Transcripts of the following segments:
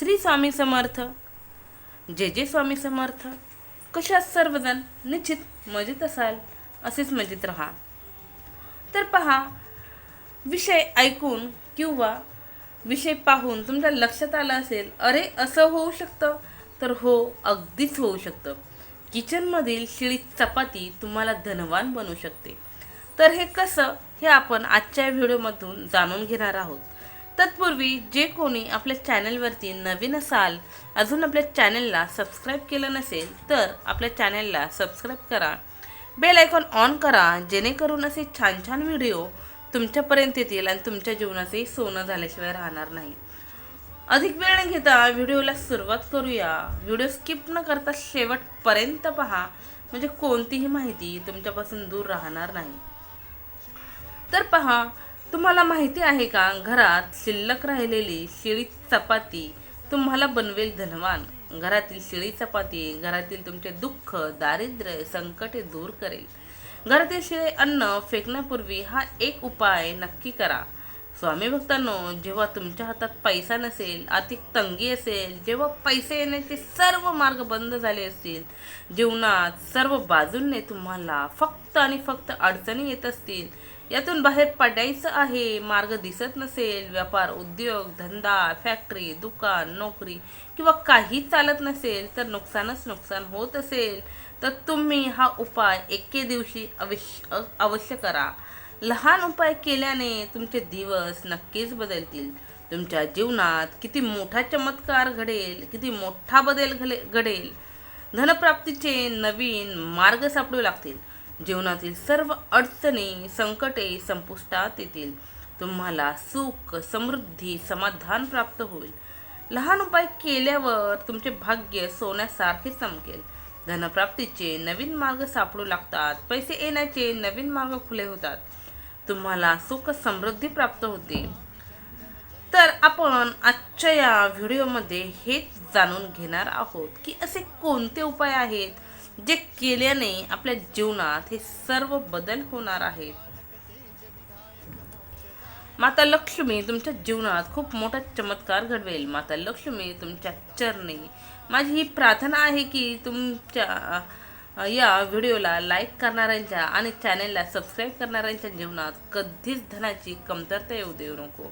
श्री स्वामी समर्थ. जे जे स्वामी समर्थ. कशात सर्वजण निश्चित मजेत असाल असेच मजेत राहा. तर पहा विषय ऐकून किंवा विषय पाहून तुमच्या लक्षात आलं असेल अरे असं होऊ शकतं? तर हो अगदीच होऊ शकतं. किचनमधील शिळी चपाती तुम्हाला धनवान बनवू शकते. तर हे कसं हे आपण आजच्या व्हिडिओमधून जाणून घेणार आहोत. तत्पूर्वी जे कोणी आपल्या चॅनलवरती नवीन असाल अजून आपल्या चॅनलला सबस्क्राईब केलं नसेल तर आपल्या चॅनलला सबस्क्राईब करा. बेल आयकॉन ऑन करा जेणेकरून असे छान छान व्हिडिओ तुमच्यापर्यंत येतील आणि तुमच्या जीवनाचंही सोनं झाल्याशिवाय राहणार नाही. अधिक वेळ न घेता व्हिडिओला सुरुवात करूया. व्हिडिओ स्किप न करता शेवटपर्यंत पहा. म्हणजे कोणतीही माहिती तुमच्यापासून दूर राहणार नाही. तर पहा तुम्हाला माहिती आहे का? घरात शिल्लक राहिलेली शिळी चपाती तुम्हाला बनवेल धनवान. घरातील शिळी चपाती घरातील तुमचे दुःख दारिद्र्य संकटे दूर करेल. घरातील शिळे अन्न फेकण्यापूर्वी हा एक उपाय नक्की करा. स्वामी भक्तांनो जेव्हा तुमच्या हातात पैसा नसेल आर्थिक तंगी असेल जेव्हा पैसे येण्याचे सर्व मार्ग बंद झाले असतील जीवनात सर्व बाजूंनी तुम्हाला फक्त आणि फक्त अडचणी येत असतील यातून बाहेर पडायचं आहे. मार्ग दिसत नसेल. व्यापार उद्योग धंदा फॅक्टरी दुकान नोकरी किंवा काही चालत नसेल तर नुकसानच नुकसान होत असेल. तर तुम्ही हा उपाय एके दिवशी अवश्य अवश्य करा. लहान उपाय केल्याने तुमचे दिवस नक्कीच बदलतील. तुमच्या जीवनात किती मोठा चमत्कार घडेल किती मोठा बदल घले घडेल. धनप्राप्तीचे नवीन मार्ग सापडू लागतील. जीवनातील सर्व अडचणी संकटे संपुष्टात येतील. तुम्हाला सुख समृद्धी समाधान प्राप्त होईल. लहान उपाय केल्यावर तुमचे भाग्य सोन्यासारखे चमकेल. धनप्राप्तीचे नवीन मार्ग सापडू लागतात. पैसे येण्याचे नवीन मार्ग खुले होतात. तुम्हाला सुख समृद्धी प्राप्त होते. तर आपण आजच्या या व्हिडिओमध्ये हेच जाणून घेणार आहोत की असे कोणते उपाय आहेत? जे केल्याने आपल्या जीवनात हे सर्व बदल होणार आहेत. माता लक्ष्मी तुमच्या जीवनात खूप मोठा चमत्कार घडवेल. माता लक्ष्मी तुमच्या चरणी. माझी ही प्रार्थना आहे की तुमच्या या व्हिडिओला लाईक करणाऱ्यांच्या आणि चॅनेलला सबस्क्राईब करणाऱ्यांच्या जीवनात कधीच धनाची कमतरता येऊ देऊ नको.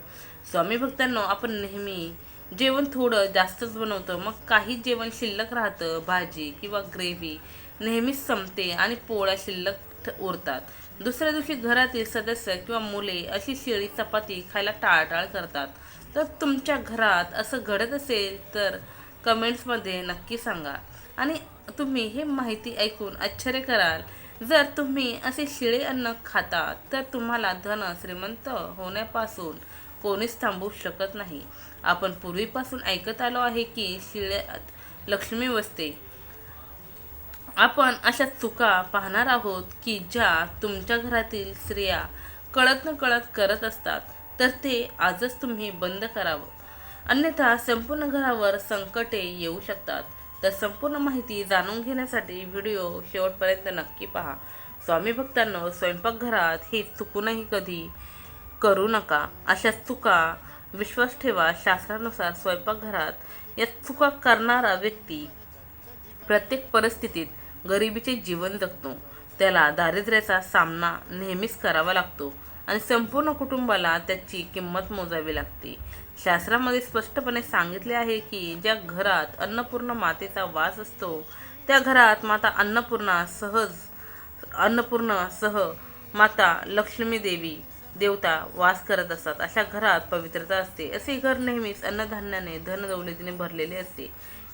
स्वामी भक्तांनो आपण नेहमी जेवण थोडं जास्तच बनवतो. मग काही जेवण शिल्लक राहतं भाजी किंवा ग्रेव्ही नेहमीच संपते आणि पोळ्या शिल्लक ठ- उरतात. दुसऱ्या दिवशी घरातील सदस्य किंवा मुले अशी शिळी चपाती खायला टाळटाळ करतात. तर तुमच्या घरात असं घडत असेल तर कमेंट्समध्ये नक्की सांगा. आणि तुम्ही हे माहिती ऐकून आश्चर्य कराल. जर तुम्ही असे शिळे अन्न खाता तर तुम्हाला धन श्रीमंत होण्यापासून कोणीच थांबवू शकत नाही. आपण पूर्वीपासून ऐकत आलो आहे की शिळ्यात लक्ष्मी वसते. आपण अशा चुका पाहणार आहोत की ज्या तुमच्या घरातील स्त्रिया कळत न कळत करत असतात तर ते आजच तुम्ही बंद करावं. अन्यथा संपूर्ण घरावर संकटे येऊ शकतात. तर संपूर्ण माहिती जाणून घेण्यासाठी व्हिडिओ शेवटपर्यंत नक्की पहा. स्वामी भक्तांनो स्वयंपाकघरात हे चुकूनही कधी करू नका. अशा चुका विश्वास ठेवा. शास्त्रानुसार स्वयंपाकघरात या चुका करणारा व्यक्ती प्रत्येक परिस्थितीत गरिबीचे जीवन जगतो. त्याला दारिद्र्याचा सामना नेहमीच करावा लागतो आणि संपूर्ण कुटुंबाला त्याची किंमत मोजावी लागते. शास्त्रामध्ये स्पष्टपणे सांगितले आहे की ज्या घरात अन्नपूर्ण मातेचा वास असतो त्या घरात माता अन्नपूर्णा सहज अन्नपूर्णा सह माता लक्ष्मी देवी देवता वास करत असतात. अशा घरात पवित्रता असते. असे घर नेहमीच अन्नधान्याने धनदौलतीने भरलेले असते.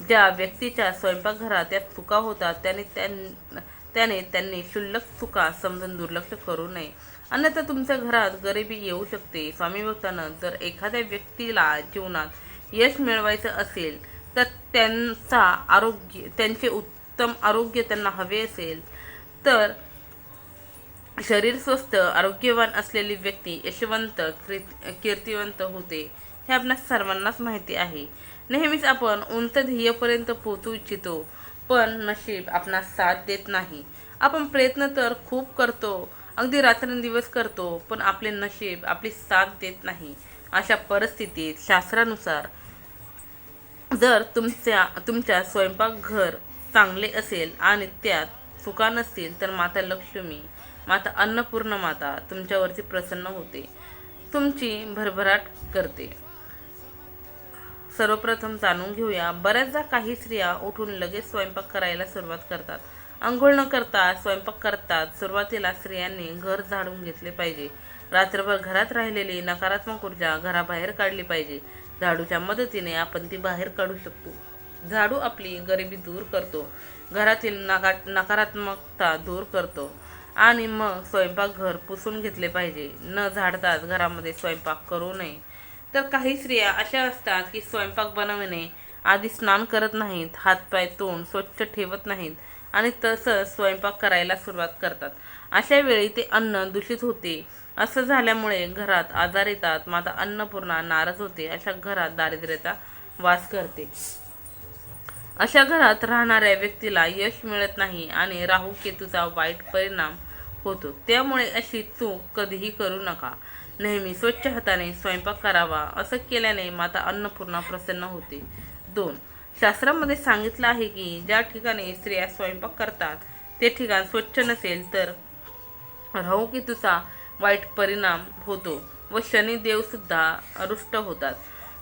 ज्या व्यक्तीच्या स्वयंपाकघरात त्या चुका होतात त्याने त्यां त्याने त्यांनी क्षुल्लक चुका समजून दुर्लक्ष करू नये. अन्यथा तुमच्या घरात गरिबी येऊ शकते. स्वामी भक्तानं जर एखाद्या व्यक्तीला जीवनात यश मिळवायचं असेल तर त्यांचा आरोग्य त्यांचे उत्तम आरोग्य त्यांना हवे असेल तर शरीर स्वस्थ आरोग्यवान असलेली व्यक्ती यशवंत कीर्तिवंत होते. हे आपल्या सर्वांनाच माहिती आहे. नेहमीच आपण उंच ध्येयपर्यंत पोहोचू इच्छितो पण नशीब आपणास साथ देत नाही. आपण प्रयत्न तर खूप करतो अगदी रात्रंदिवस करतो पण आपले नशीब आपली साथ देत नाही. अशा परिस्थितीत शास्त्रानुसार जर तुमच्या तुमच्या स्वयंपाकघर चांगले असेल आणि त्यात चुका नसतील तर माता लक्ष्मी माता अन्नपूर्ण माता तुमच्यावरती प्रसन्न होते. तुमची भरभराट करते. सर्वप्रथम जाणून घेऊया. बऱ्याचदा काही स्त्रिया उठून लगेच स्वयंपाक करायला सुरुवात करतात. आंघोळ न करता स्वयंपाक करतात. सुरुवातीला स्त्रियांनी घर झाडून घेतले पाहिजे. रात्रभर घरात राहिलेली नकारात्मक ऊर्जा घराबाहेर काढली पाहिजे. झाडूच्या मदतीने आपण ती बाहेर काढू शकतो. झाडू आपली गरिबी दूर करतो. घरातील नका नकारात्मकता दूर करतो. आणि मग स्वयंपाकघर पुसून घेतले पाहिजे. न झाडताच घरामध्ये स्वयंपाक करू नये. तर काही स्त्रिया अशा असतात की स्वयंपाक बनवणे आधी स्नान करत नाहीत हातपाय तोंड स्वच्छ ठेवत नाहीत आणि तसंच स्वयंपाक करायला सुरुवात करतात. अशा वेळी ते अन्न दूषित होते. असं झाल्यामुळे घरात आजार येतात. माता अन्नपूर्णा नाराज होते. अशा घरात दारिद्र्यता वास करते. अशा घरात राहणाऱ्या व्यक्तीला यश मिळत नाही आणि राहू केतूचा वाईट परिणाम होतो. त्यामुळे अशी चूक कधीही करू नका. नेहमी स्वच्छ हाताने स्वयंपाक करावा असं केल्याने माता अन्नपूर्णा प्रसन्न होते. दोन शास्त्रामध्ये सांगितलं आहे की ज्या ठिकाणी स्त्रिया स्वयंपाक करतात ते ठिकाण स्वच्छ नसेल तर राहू केतूचा वाईट परिणाम होतो व शनिदेवसुद्धा रुष्ट होतात.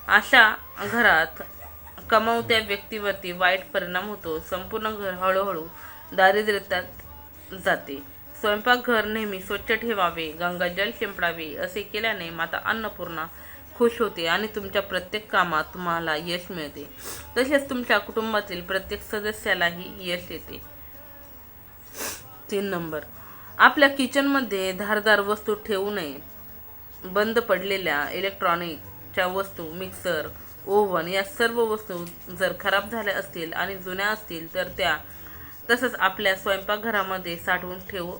अशा घरात कमावत्या व्यक्तीवरती वाईट परिणाम होतो. संपूर्ण घर हळूहळू दारिद्र्यात जाते. स्वयंपाकघर नेहमी स्वच्छ ठेवावे गंगाजल शिंपडावे असे केल्याने माता अन्नपूर्णा खुश होते आणि तुमच्या प्रत्येक कामात तुम्हाला यश मिळते. तसेच तुमच्या कुटुंबातील प्रत्येक सदस्यालाही यश येते. तीन नंबर. आपल्या किचनमध्ये धारदार वस्तू ठेवू नये. बंद पडलेल्या इलेक्ट्रॉनिकच्या वस्तू मिक्सर ओव्हन या सर्व वस्तू जर खराब झाल्या असतील आणि जुन्या असतील तर त्या तसंच आपल्या स्वयंपाकघरामध्ये साठवून ठेवू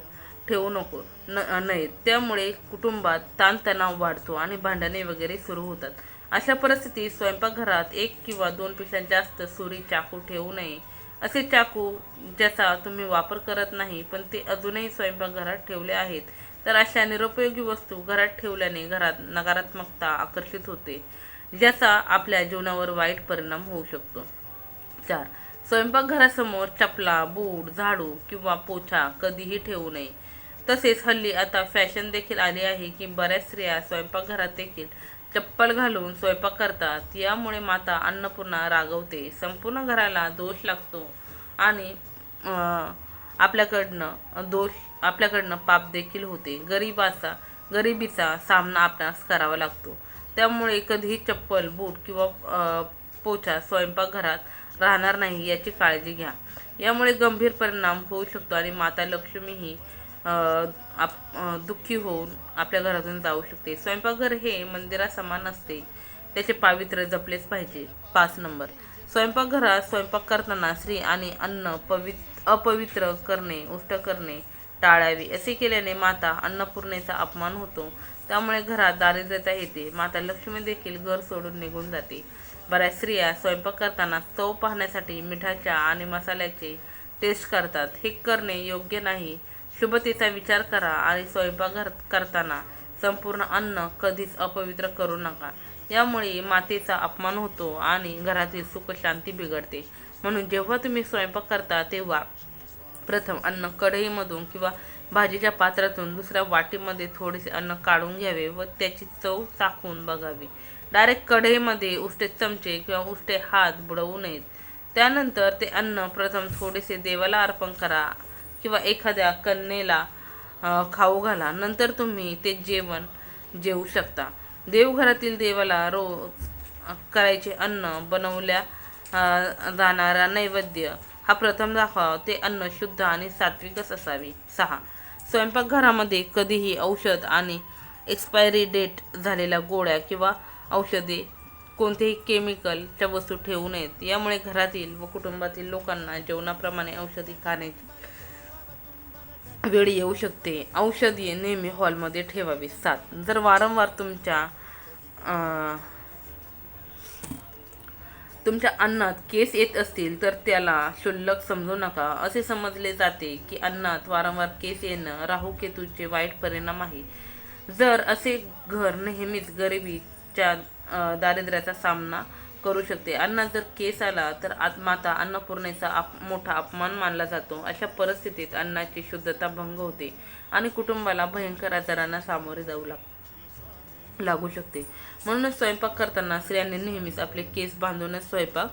ठेवू नको. न नयेत. त्यामुळे कुटुंबात ताणतणाव वाढतो आणि भांडणे वगैरे सुरू होतात. अशा परिस्थितीत स्वयंपाकघरात एक किंवा दोन पेक्षा जास्त सुरी चाकू ठेवू नये. असे चाकू ज्याचा तुम्ही वापर करत नाही पण ते अजूनही स्वयंपाकघरात ठेवले आहेत तर अशा निरुपयोगी वस्तू घरात ठेवल्याने घरात नकारात्मकता आकर्षित होते ज्याचा आपल्या जीवनावर वाईट परिणाम होऊ शकतो. चार. स्वयंपाकघरासमोर चपला बूट झाडू किंवा पोछा कधीही ठेवू नये. तसेच हल्ली आता फॅशन देखील आली आहे की बऱ्याच स्त्रिया स्वयंपाकघरात देखील चप्पल घालून स्वयंपाक करतात. यामुळे माता अन्नपूर्णा रागवते. संपूर्ण घराला दोष लागतो आणि आपल्याकडनं दोष आपल्याकडनं पाप देखील होते. गरिबाचा गरिबीचा सामना आपणास करावा लागतो. त्यामुळे कधीही चप्पल बूट किंवा पोछा स्वयंपाकघरात राहणार नाही याची काळजी घ्या. यामुळे गंभीर परिणाम होऊ शकतो आणि माता लक्ष्मीही आप- दुःखी होऊन आपल्या घरातून जाऊ शकते. स्वयंपाकघर हे मंदिरासमान असते. त्याचे पावित्र्य जपलेच पाहिजे. पाच नंबर. स्वयंपाकघरात स्वयंपाक करताना स्त्री आणि अन्न पवित अपवित्र करणे उष्ट करणे टाळावे असे केल्याने माता अन्नपूर्णेचा अपमान होतो. त्यामुळे घरात दारिद्र्यता येते. माता लक्ष्मी देखील घर सोडून निघून जाते. बऱ्याच स्त्रिया स्वयंपाक करताना चव पाहण्यासाठी मिठाच्या आणि मसाल्याचे टेस्ट करतात. हे करणे योग्य नाही. शुभतेचा विचार करा आणि स्वयंपाक घर- करताना संपूर्ण अन्न कधीच अपवित्र करू नका. यामुळे मातेचा अपमान होतो आणि घरातील सुख शांती बिघडते. म्हणून जेव्हा तुम्ही स्वयंपाक करता तेव्हा प्रथम अन्न कढईमधून किंवा भाजीच्या पात्रातून दुसऱ्या वाटीमध्ये थोडेसे अन्न काढून घ्यावे व त्याची चव चाखून बघावी. डायरेक्ट कढईमध्ये उष्टे चमचे किंवा उष्टे हात बुडवू नयेत. त्यानंतर ते अन्न प्रथम थोडेसे देवाला अर्पण करा. किंवा एखाद्या कन्येला खाऊ घाला नंतर तुम्ही ते जेवण जेवू शकता. देवघरातील देवाला रोज करायचे अन्न बनवल्या जाणारा नैवेद्य हा प्रथम दाखवा. ते अन्न शुद्ध आणि सात्विकच असावे. सहा. स्वयंपाकघरामध्ये कधीही औषध आणि एक्सपायरी डेट झालेल्या गोळ्या किंवा औषधे कोणतेही केमिकलच्या वस्तू ठेवू नयेत. यामुळे घरातील व कुटुंबातील लोकांना जेवणाप्रमाणे औषधी खाण्याची वेळ येऊ शकते. औषधी नेहमी हॉलमध्ये ठेवावी सात. जर वारंवार तुमच्या तुमच्या अन्नात केस येत असतील तर त्याला क्षुल्लक समजू नका. असे समजले जाते की अन्नात वारंवार केस येणं राहू केतूचे वाईट परिणाम आहे. जर असे घर नेहमीच गरिबीच्या दारिद्र्याचा सामना करू शकते. अन्नात जर केस आला तर आत्माता अन्नपूर्णेचा आप मोठा अपमान मानला जातो. अशा परिस्थितीत अन्नाची शुद्धता भंग होते आणि कुटुंबाला भयंकर आजारांना सामोरे जाऊ लागते लागू शकते. म्हणूनच स्वयंपाक करताना स्त्रियांनी नेहमीच आपले केस बांधूनच स्वयंपाक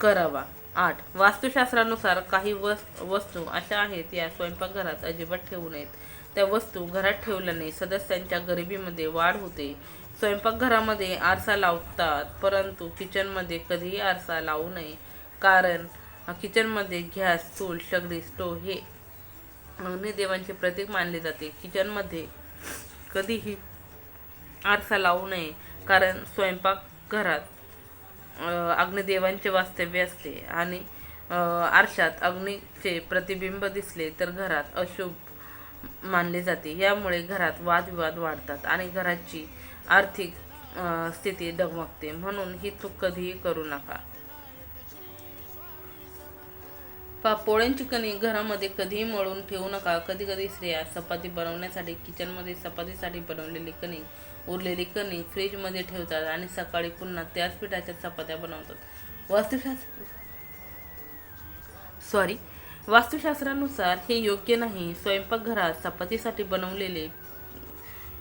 करावा. आठ वास्तुशास्त्रानुसार काही वस वस्तू अशा आहेत या स्वयंपाकघरात अजिबात ठेवू नयेत. त्या वस्तू घरात ठेवल्याने सदस्यांच्या गरिबीमध्ये वाढ होते. स्वयंपाकघरामध्ये आरसा लावतात परंतु किचनमध्ये कधीही आरसा लावू नये कारण किचनमध्ये गॅस चूल सगळी स्टोव हे अग्निदेवांचे प्रतीक मानले जाते. किचनमध्ये कधीही आरसा लावू नये कारण स्वयंपाकघरात अग्निदेवांचे वास्तव्य असते आणि आरशात अग्नीचे प्रतिबिंब दिसले तर घरात अशुभ मानले जाते. यामुळे घरात वादविवाद वाढतात आणि घराची आर्थिक स्थिती डगमगते. म्हणून ही चूक कधीही करू नका. पा पोळ्यांची कणी घरामध्ये कधीही मळून ठेवू नका. कधी कधी स्त्रिया चपाती बनवण्यासाठी किचनमध्ये चपातीसाठी बनवलेली कणिक उरलेली कणिक फ्रीजमध्ये ठेवतात आणि सकाळी पुन्हा त्याच पिठाच्या चपात्या बनवतात. वास्तुशास्त्र सॉरी वास्तुशास्त्रानुसार हे योग्य नाही. स्वयंपाकघरात चपातीसाठी बनवलेले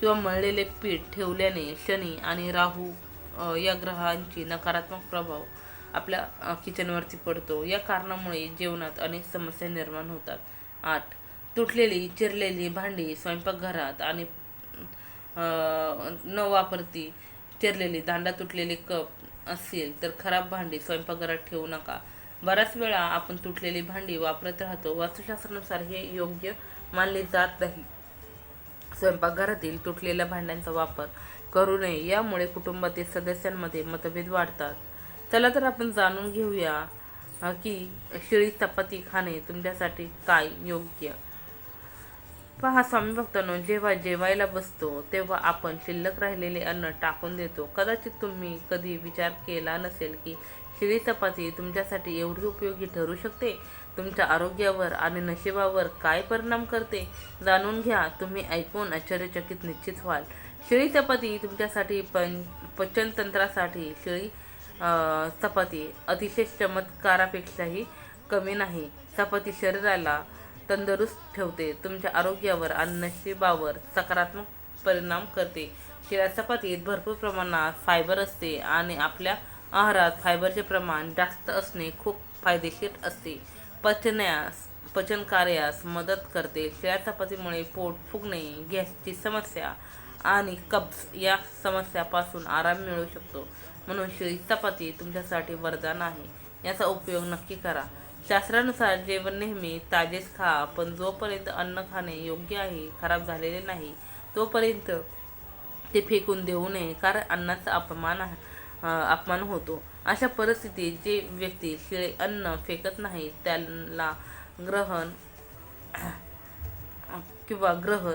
किंवा मळलेले पीठ ठेवल्याने शनी आणि राहू या ग्रहांची नकारात्मक प्रभाव आपल्या किचनवरती पडतो. या कारणामुळे जेवणात अनेक समस्या निर्माण होतात. आठ तुटलेली चिरलेली भांडी स्वयंपाकघरात आणि न वापरती चिरलेली दांडा तुटलेले कप असेल तर खराब भांडी स्वयंपाकघरात ठेवू नका. बऱ्याच वेळा आपण तुटलेली भांडी वापरत राहतो. वास्तुशास्त्रानुसार हे योग्य मानले जात नाही. स्वयंपाकघरातील तुटलेल्या भांड्यांचा वापर करू नये. यामुळे कुटुंबातील सदस्यांमध्ये मतभेद वाढतात. चला तर आपण जाणून घेऊया की शिळी चपाती खाणे तुमच्यासाठी काय योग्य? पहा स्वामी भक्तांनो जेव्हा जेवायला बसतो तेव्हा आपण शिल्लक राहिलेले अन्न टाकून देतो. कदाचित तुम्ही कधी विचार केला नसेल की शिळी चपाती तुमच्यासाठी एवढी उपयोगी ठरू शकते? तुमच्या आरोग्यावर आणि नशिबावर काय परिणाम करते जाणून घ्या. तुम्ही ऐकून आश्चर्यचकित निश्चित व्हाल. शिळी चपाती तुमच्यासाठी पं पचनतंत्रासाठी शिळी चपाती अतिशय चमत्कारापेक्षाही कमी नाही. चपाती शरीराला तंदुरुस्त ठेवते तुमच्या आरोग्यावर आणि नशिबावर सकारात्मक परिणाम करते. शिळ्या चपातीत भरपूर प्रमाणात फायबर असते आणि आपल्या आहारात फायबरचे प्रमाण जास्त असणे खूप फायदेशीर असते. पचण्यास पचन कार्यास मदत करते. शिळ्या चपातीमुळे पोट फुगणे गॅसची समस्या आणि कब्ज या समस्यापासून आराम मिळू शकतो. म्हणून शिळी चपाती तुमच्यासाठी वरदान आहे. याचा उपयोग नक्की करा. शास्त्रानुसार जेवण नेहमी ताजेच खा पण जोपर्यंत अन्न खाणे योग्य आहे खराब झालेले नाही तोपर्यंत ते फेकून देऊ नये कारण अन्नाचा अपमान अपमान होतो. अशा परिस्थितीत जे व्यक्ती शिळे अन्न फेकत नाही त्याला ग्रहण किंवा ग्रह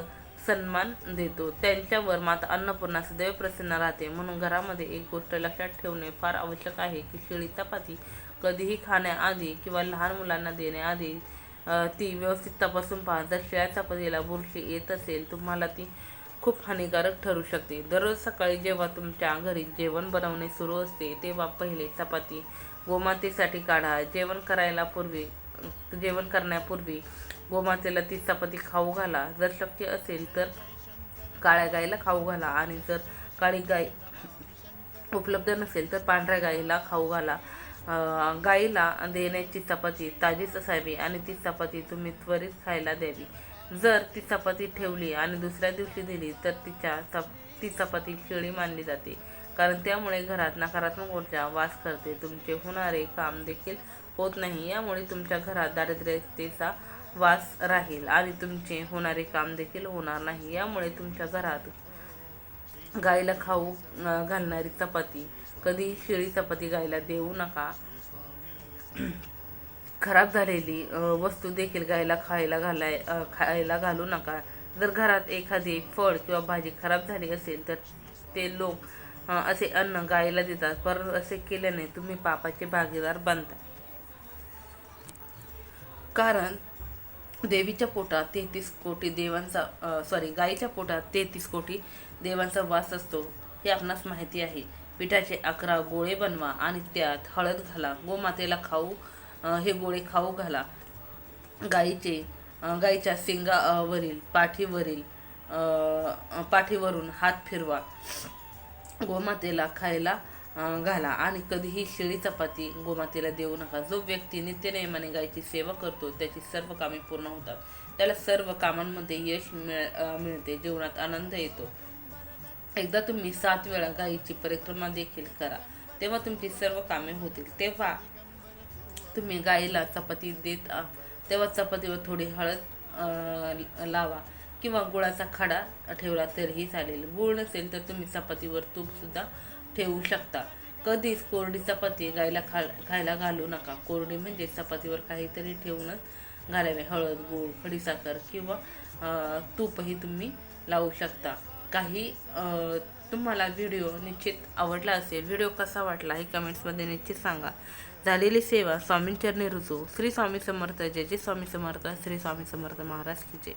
सन्मान देतो. त्यांच्यावर माता अन्नपूर्णा सदैव प्रसन्न राहते. म्हणून घरामध्ये एक गोष्ट लक्षात ठेवणे फार आवश्यक आहे की शिळी चपाती कधीही खाण्याआधी किंवा लहान मुलांना देण्याआधी ती व्यवस्थित तपासून पहा. जर शिळ्या चपातीला बुरशी येत असेल तुम्हाला ती खूप हानिकारक ठरू शकते. दररोज सकाळी जेव्हा तुमच्या घरी जेवण बनवणे सुरू असते तेव्हा पहिले चपाती गोमातेसाठी काढा. जेवण करायला पूर्वी जेवण करण्यापूर्वी गोमातेला ती चपाती खाऊ घाला. जर शक्य असेल तर काळ्या गाईला खाऊ घाला आणि जर काळी गाय उपलब्ध नसेल तर पांढऱ्या गाईला खाऊ घाला. गाईला देण्याची चपाती ताजीच असावी आणि ती चपाती तुम्ही त्वरित खायला द्यावी. जर ती चपाती ठेवली आणि दुसऱ्या दिवशी दिली तर तिच्या चप ती चपाती शिळी मानली जाते. कारण त्यामुळे घरात नकारात्मक ऊर्जा वास करते. तुमचे होणारे काम देखील होत नाही. यामुळे तुमच्या घरात दारिद्र्यतेचा वास राहील आणि तुमचे होणारे काम देखील होणार नाही. यामुळे तुमच्या घरात गाईला खाऊ घालणारी चपाती कधी शिळी चपाती गाईला देऊ नका. खराब झालेली वस्तू देखील गायला खायला घालाय खायला घालू नका. जर घरात एखादी फळ किंवा भाजी खराब झाली असेल तर ते लोक असे अन्न गायला देतात. पर असे केल्याने तुम्ही पापाचे भागीदार बनता. कारण देवीच्या पोटात तेहतीस कोटी देवांचा सॉरी गाईच्या पोटात तेहतीस कोटी देवांचा वास असतो हे आपणास माहिती आहे. पिठाचे अकरा गोळे बनवा आणि त्यात हळद घाला. गोमातेला खाऊ हे गोळे खाऊ घाला. गाईचे गाईच्या शिंगावरील पाठीवरील पाठीवरून हात फिरवा. गोमातेला खायला घाला आणि कधीही शिळी चपाती गोमातेला देऊ नका. जो व्यक्ती नित्यनेमाने गायची सेवा करतो त्याची सर्व कामे पूर्ण होतात. त्याला सर्व कामांमध्ये यश मिळ मिळते. जीवनात आनंद येतो. एकदा तुम्ही सात वेळा गायीची परिक्रमा देखील करा. तेव्हा तुमची सर्व कामे होतील. तेव्हा तुम्ही गाईला चपाती देत तेव्हा चपातीवर थोडी हळद लावा किंवा गुळाचा खडा ठेवला तरीही चालेल. गुळ नसेल तर तुम्ही चपातीवर तूपसुद्धा ठेवू शकता. कधीच कोरडी चपाती गायला खा खायला घालू नका. कोरडी म्हणजे चपातीवर काहीतरी ठेवूनच घालावे. हळद गूळ खडीसाखर किंवा तूपही तुम्ही लावू शकता. काही तुम्हाला व्हिडिओ निश्चित आवडला असेल व्हिडिओ कसा वाटला हे कमेंट्समध्ये निश्चित सांगा. झालेली सेवा स्वामींचरणी रुजू. श्री स्वामी समर्थ जय जय स्वामी समर्थ श्री स्वामी समर्थ महाराज की जय.